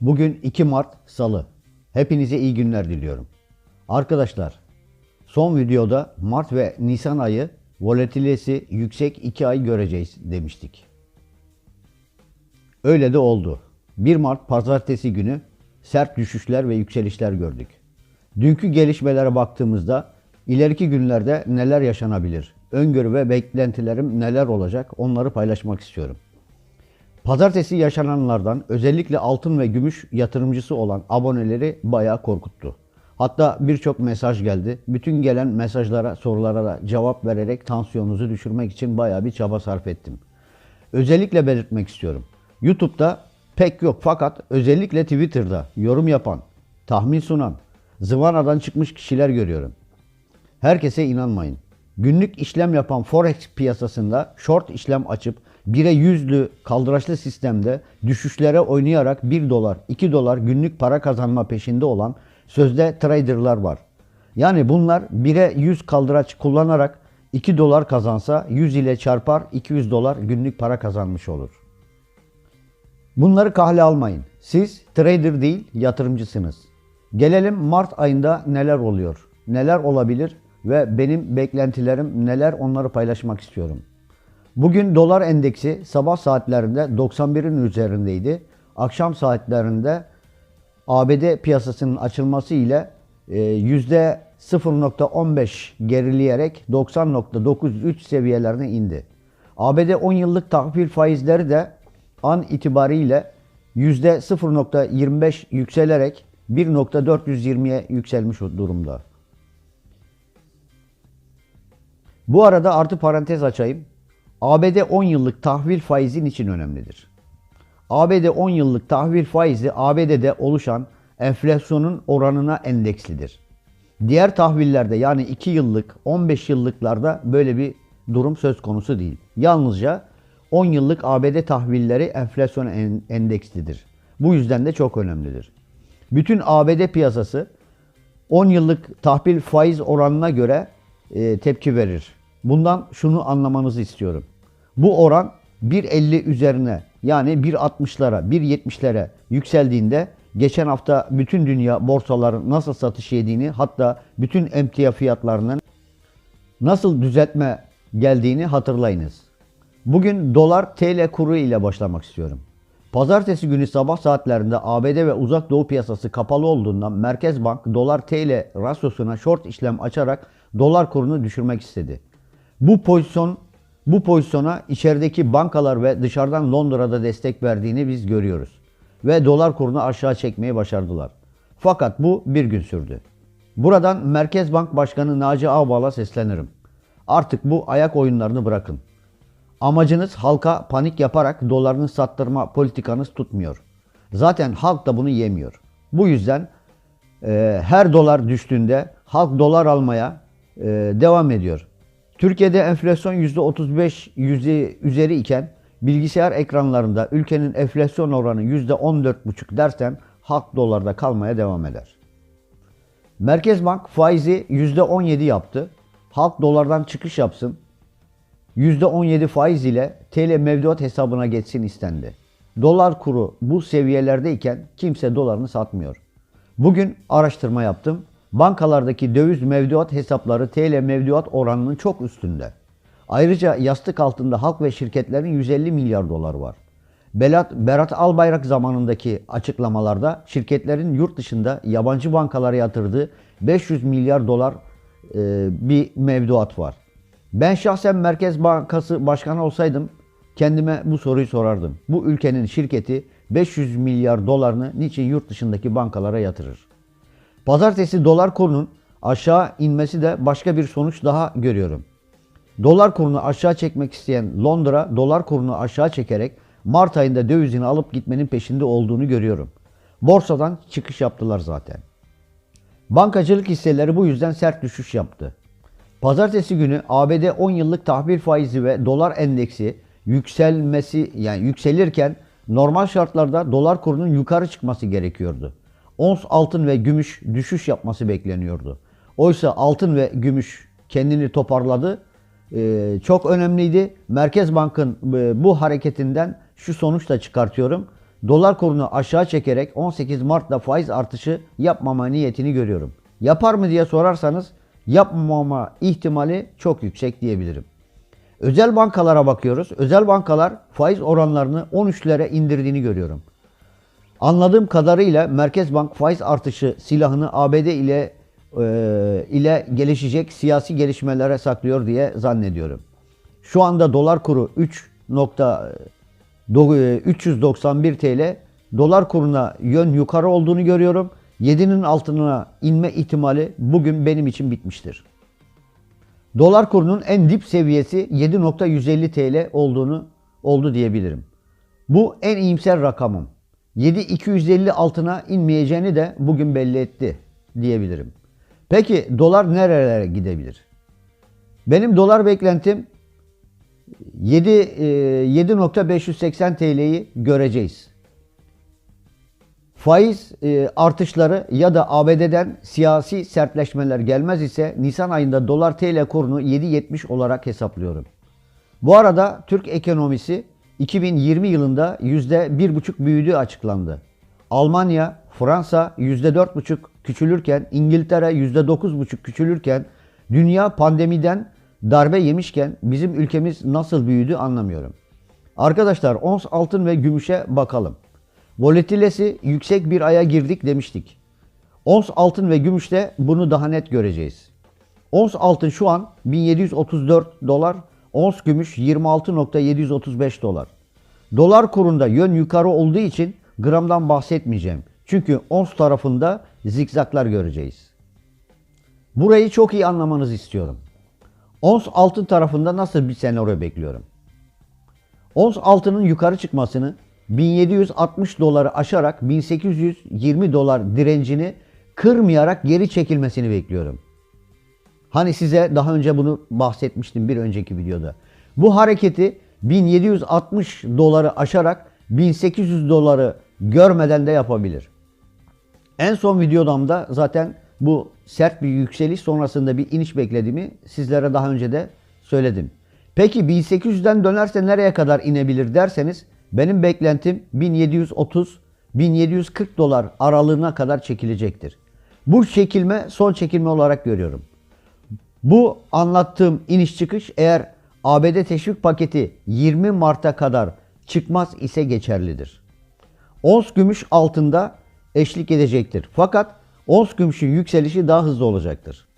Bugün 2 Mart Salı. Hepinize iyi günler diliyorum. Arkadaşlar, son videoda Mart ve Nisan ayı volatilesi yüksek 2 ay göreceğiz demiştik. Öyle de oldu. 1 Mart pazartesi günü sert düşüşler ve yükselişler gördük. Dünkü gelişmelere baktığımızda ileriki günlerde neler yaşanabilir? Öngörü ve beklentilerim neler olacak? Onları paylaşmak istiyorum. Pazartesi yaşananlardan özellikle altın ve gümüş yatırımcısı olan aboneleri bayağı korkuttu. Hatta birçok mesaj geldi. Bütün gelen mesajlara, sorulara cevap vererek tansiyonunuzu düşürmek için bayağı bir çaba sarf ettim. Özellikle belirtmek istiyorum. YouTube'da pek yok fakat özellikle Twitter'da yorum yapan, tahmin sunan, zıvanadan çıkmış kişiler görüyorum. Herkese inanmayın. Günlük işlem yapan forex piyasasında short işlem açıp 1'e yüzlü kaldıraçlı sistemde düşüşlere oynayarak 1 dolar, 2 dolar günlük para kazanma peşinde olan sözde traderlar var. Yani bunlar 1'e 100 kaldıraç kullanarak 2 dolar kazansa 100 ile çarpar 200 dolar günlük para kazanmış olur. Bunları kahle almayın. Siz trader değil yatırımcısınız. Gelelim Mart ayında neler oluyor? Neler olabilir ve benim beklentilerim neler onları paylaşmak istiyorum. Bugün dolar endeksi sabah saatlerinde 91'in üzerindeydi. Akşam saatlerinde ABD piyasasının açılması ile e, yüzde 0.15 gerileyerek 90.93 seviyelerine indi. ABD 10 yıllık tahvil faizleri de an itibariyle yüzde 0.25 yükselerek 1.420'ye yükselmiş durumda. Bu arada artı parantez açayım. ABD 10 yıllık tahvil faizi için önemlidir? ABD 10 yıllık tahvil faizi ABD'de oluşan enflasyonun oranına endekslidir. Diğer tahvillerde yani 2 yıllık, 15 yıllıklarda böyle bir durum söz konusu değil. Yalnızca 10 yıllık ABD tahvilleri enflasyon endekslidir. Bu yüzden de çok önemlidir. Bütün ABD piyasası 10 yıllık tahvil faiz oranına göre e, tepki verir. Bundan şunu anlamanızı istiyorum. Bu oran 1.50 üzerine yani 1.60'lara, 1.70'lere yükseldiğinde geçen hafta bütün dünya borsaların nasıl satış yediğini hatta bütün emtia fiyatlarının nasıl düzeltme geldiğini hatırlayınız. Bugün dolar TL kuru ile başlamak istiyorum. Pazartesi günü sabah saatlerinde ABD ve uzak doğu piyasası kapalı olduğundan Merkez Bank dolar TL rasyosuna short işlem açarak dolar kurunu düşürmek istedi. Bu pozisyon bu pozisyona içerideki bankalar ve dışarıdan Londra'da destek verdiğini biz görüyoruz. Ve dolar kurunu aşağı çekmeyi başardılar. Fakat bu bir gün sürdü. Buradan Merkez Bank Başkanı Naci Ağbal'a seslenirim. Artık bu ayak oyunlarını bırakın. Amacınız halka panik yaparak dolarını sattırma politikanız tutmuyor. Zaten halk da bunu yemiyor. Bu yüzden e, her dolar düştüğünde halk dolar almaya e, devam ediyor. Türkiye'de enflasyon %35 yüzde üzeri iken bilgisayar ekranlarında ülkenin enflasyon oranı %14,5 dersen halk dolarda kalmaya devam eder. Merkez Bank faizi %17 yaptı. Halk dolardan çıkış yapsın. %17 faiz ile TL mevduat hesabına geçsin istendi. Dolar kuru bu seviyelerdeyken kimse dolarını satmıyor. Bugün araştırma yaptım. Bankalardaki döviz mevduat hesapları TL mevduat oranının çok üstünde. Ayrıca yastık altında halk ve şirketlerin 150 milyar dolar var. Berat, Berat Albayrak zamanındaki açıklamalarda şirketlerin yurt dışında yabancı bankalara yatırdığı 500 milyar dolar e, bir mevduat var. Ben şahsen Merkez Bankası Başkanı olsaydım kendime bu soruyu sorardım. Bu ülkenin şirketi 500 milyar dolarını niçin yurt dışındaki bankalara yatırır? Pazartesi dolar kurunun aşağı inmesi de başka bir sonuç daha görüyorum. Dolar kurunu aşağı çekmek isteyen Londra dolar kurunu aşağı çekerek Mart ayında dövizini alıp gitmenin peşinde olduğunu görüyorum. Borsadan çıkış yaptılar zaten. Bankacılık hisseleri bu yüzden sert düşüş yaptı. Pazartesi günü ABD 10 yıllık tahvil faizi ve dolar endeksi yükselmesi yani yükselirken normal şartlarda dolar kurunun yukarı çıkması gerekiyordu. Ons altın ve gümüş düşüş yapması bekleniyordu. Oysa altın ve gümüş kendini toparladı. Ee, çok önemliydi. Merkez Bank'ın e, bu hareketinden şu sonuç da çıkartıyorum. dolar kurunu aşağı çekerek 18 Mart'ta faiz artışı yapmama niyetini görüyorum. Yapar mı diye sorarsanız yapmama ihtimali çok yüksek diyebilirim. Özel bankalara bakıyoruz. Özel bankalar faiz oranlarını 13'lere indirdiğini görüyorum. Anladığım kadarıyla Merkez Bank faiz artışı silahını ABD ile e, ile gelişecek siyasi gelişmelere saklıyor diye zannediyorum. Şu anda dolar kuru 3 nokta do- e, 391 TL. Dolar kuruna yön yukarı olduğunu görüyorum. 7'nin altına inme ihtimali bugün benim için bitmiştir. Dolar kurunun en dip seviyesi 7.150 TL olduğunu oldu diyebilirim. Bu en iyimser rakamım. 7.250 altına inmeyeceğini de bugün belli etti diyebilirim. Peki dolar nerelere gidebilir? Benim dolar beklentim 7 e, 7.580 TL'yi göreceğiz. Faiz e, artışları ya da ABD'den siyasi sertleşmeler gelmez ise Nisan ayında dolar TL kurunu 7.70 olarak hesaplıyorum. Bu arada Türk ekonomisi 2020 yılında %1,5 büyüdüğü açıklandı. Almanya, Fransa %4,5 küçülürken, İngiltere %9,5 küçülürken, dünya pandemiden darbe yemişken bizim ülkemiz nasıl büyüdü anlamıyorum. Arkadaşlar ons altın ve gümüşe bakalım. Volatilesi yüksek bir aya girdik demiştik. Ons altın ve gümüşte bunu daha net göreceğiz. Ons altın şu an 1734 dolar, ons gümüş 26.735 dolar. Dolar kurunda yön yukarı olduğu için gramdan bahsetmeyeceğim. Çünkü ons tarafında zikzaklar göreceğiz. Burayı çok iyi anlamanızı istiyorum. Ons altın tarafında nasıl bir senaryo bekliyorum? Ons altının yukarı çıkmasını 1760 doları aşarak 1820 dolar direncini kırmayarak geri çekilmesini bekliyorum. Hani size daha önce bunu bahsetmiştim bir önceki videoda. Bu hareketi 1760 doları aşarak 1800 doları görmeden de yapabilir. En son videodamda zaten bu sert bir yükseliş sonrasında bir iniş beklediğimi sizlere daha önce de söyledim. Peki 1800'den dönerse nereye kadar inebilir derseniz benim beklentim 1730-1740 dolar aralığına kadar çekilecektir. Bu çekilme son çekilme olarak görüyorum. Bu anlattığım iniş çıkış eğer ABD teşvik paketi 20 Mart'a kadar çıkmaz ise geçerlidir. Ons gümüş altında eşlik edecektir. Fakat ons gümüşün yükselişi daha hızlı olacaktır.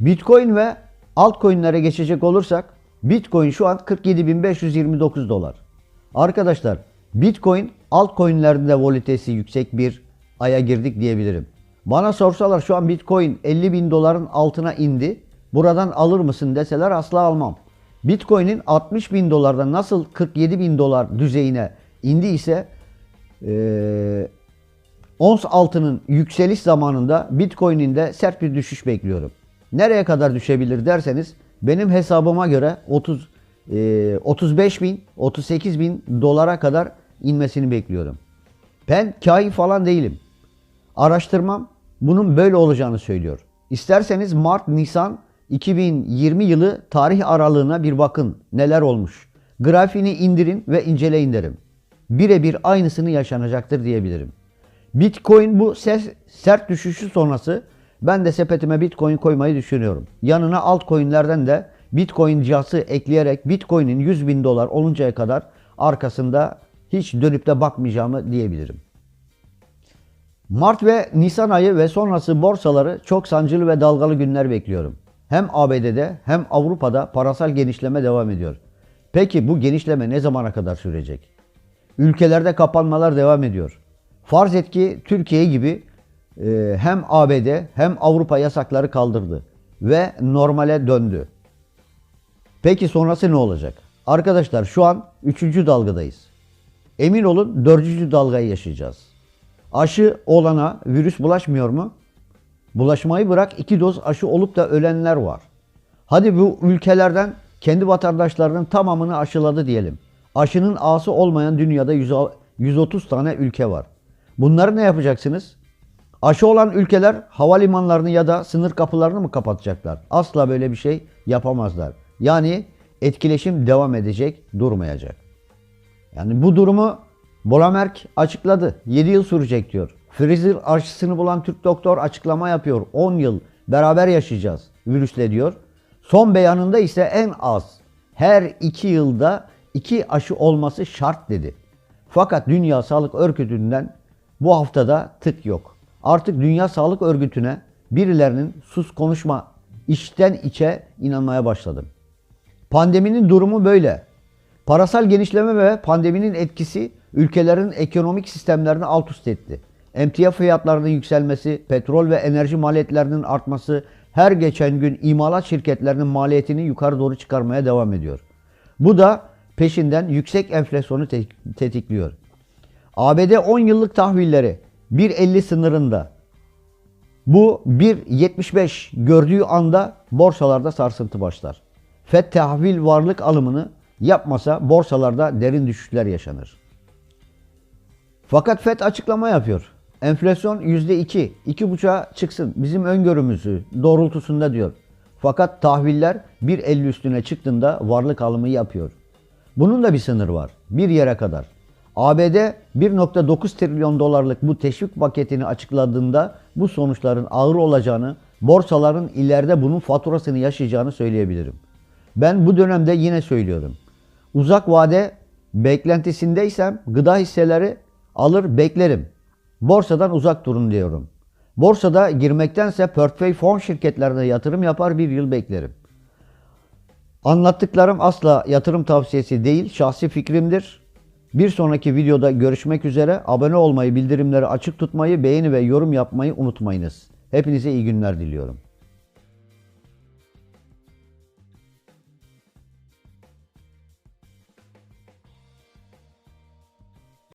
Bitcoin ve altcoin'lere geçecek olursak Bitcoin şu an 47.529 dolar. Arkadaşlar Bitcoin altcoin'lerde volatilitesi yüksek bir aya girdik diyebilirim. Bana sorsalar şu an Bitcoin 50 bin doların altına indi. Buradan alır mısın deseler asla almam. Bitcoin'in 60 bin dolardan nasıl 47 bin dolar düzeyine indi ise ee, ons altının yükseliş zamanında Bitcoin'in de sert bir düşüş bekliyorum. Nereye kadar düşebilir derseniz benim hesabıma göre 30 e, 35 bin 38 bin dolara kadar inmesini bekliyorum. Ben kahin falan değilim. Araştırmam bunun böyle olacağını söylüyor. İsterseniz Mart, Nisan 2020 yılı tarih aralığına bir bakın neler olmuş. Grafiğini indirin ve inceleyin derim. Birebir aynısını yaşanacaktır diyebilirim. Bitcoin bu ses, sert düşüşü sonrası ben de sepetime Bitcoin koymayı düşünüyorum. Yanına altcoin'lerden de Bitcoin cihazı ekleyerek Bitcoin'in 100 bin dolar oluncaya kadar arkasında hiç dönüp de bakmayacağımı diyebilirim. Mart ve Nisan ayı ve sonrası borsaları çok sancılı ve dalgalı günler bekliyorum. Hem ABD'de hem Avrupa'da parasal genişleme devam ediyor. Peki bu genişleme ne zamana kadar sürecek? Ülkelerde kapanmalar devam ediyor. Farz et ki Türkiye gibi e, hem ABD hem Avrupa yasakları kaldırdı ve normale döndü. Peki sonrası ne olacak? Arkadaşlar şu an 3. dalgadayız. Emin olun 4. dalgayı yaşayacağız. Aşı olana virüs bulaşmıyor mu? Bulaşmayı bırak iki doz aşı olup da ölenler var. Hadi bu ülkelerden kendi vatandaşlarının tamamını aşıladı diyelim. Aşının ağası olmayan dünyada 130 tane ülke var. Bunları ne yapacaksınız? Aşı olan ülkeler havalimanlarını ya da sınır kapılarını mı kapatacaklar? Asla böyle bir şey yapamazlar. Yani etkileşim devam edecek, durmayacak. Yani bu durumu Bolamerk açıkladı. 7 yıl sürecek diyor. Pfizer aşısını bulan Türk doktor açıklama yapıyor. 10 yıl beraber yaşayacağız virüsle diyor. Son beyanında ise en az her 2 yılda 2 aşı olması şart dedi. Fakat Dünya Sağlık Örgütü'nden bu haftada tık yok. Artık Dünya Sağlık Örgütü'ne birilerinin sus konuşma içten içe inanmaya başladım. Pandeminin durumu böyle. Parasal genişleme ve pandeminin etkisi ülkelerin ekonomik sistemlerini alt üst etti. Emtia fiyatlarının yükselmesi, petrol ve enerji maliyetlerinin artması her geçen gün imalat şirketlerinin maliyetini yukarı doğru çıkarmaya devam ediyor. Bu da peşinden yüksek enflasyonu te- tetikliyor. ABD 10 yıllık tahvilleri 1.50 sınırında. Bu 1.75 gördüğü anda borsalarda sarsıntı başlar. FED tahvil varlık alımını yapmasa borsalarda derin düşüşler yaşanır. Fakat FED açıklama yapıyor. Enflasyon %2, 2,5'a çıksın bizim öngörümüzü doğrultusunda diyor. Fakat tahviller 1.50 üstüne çıktığında varlık alımı yapıyor. Bunun da bir sınır var. Bir yere kadar. ABD 1.9 trilyon dolarlık bu teşvik paketini açıkladığında bu sonuçların ağır olacağını, borsaların ileride bunun faturasını yaşayacağını söyleyebilirim. Ben bu dönemde yine söylüyorum. Uzak vade beklentisindeysem gıda hisseleri alır beklerim. Borsadan uzak durun diyorum. Borsada girmektense portföy fon şirketlerine yatırım yapar bir yıl beklerim. Anlattıklarım asla yatırım tavsiyesi değil, şahsi fikrimdir. Bir sonraki videoda görüşmek üzere. Abone olmayı, bildirimleri açık tutmayı, beğeni ve yorum yapmayı unutmayınız. Hepinize iyi günler diliyorum.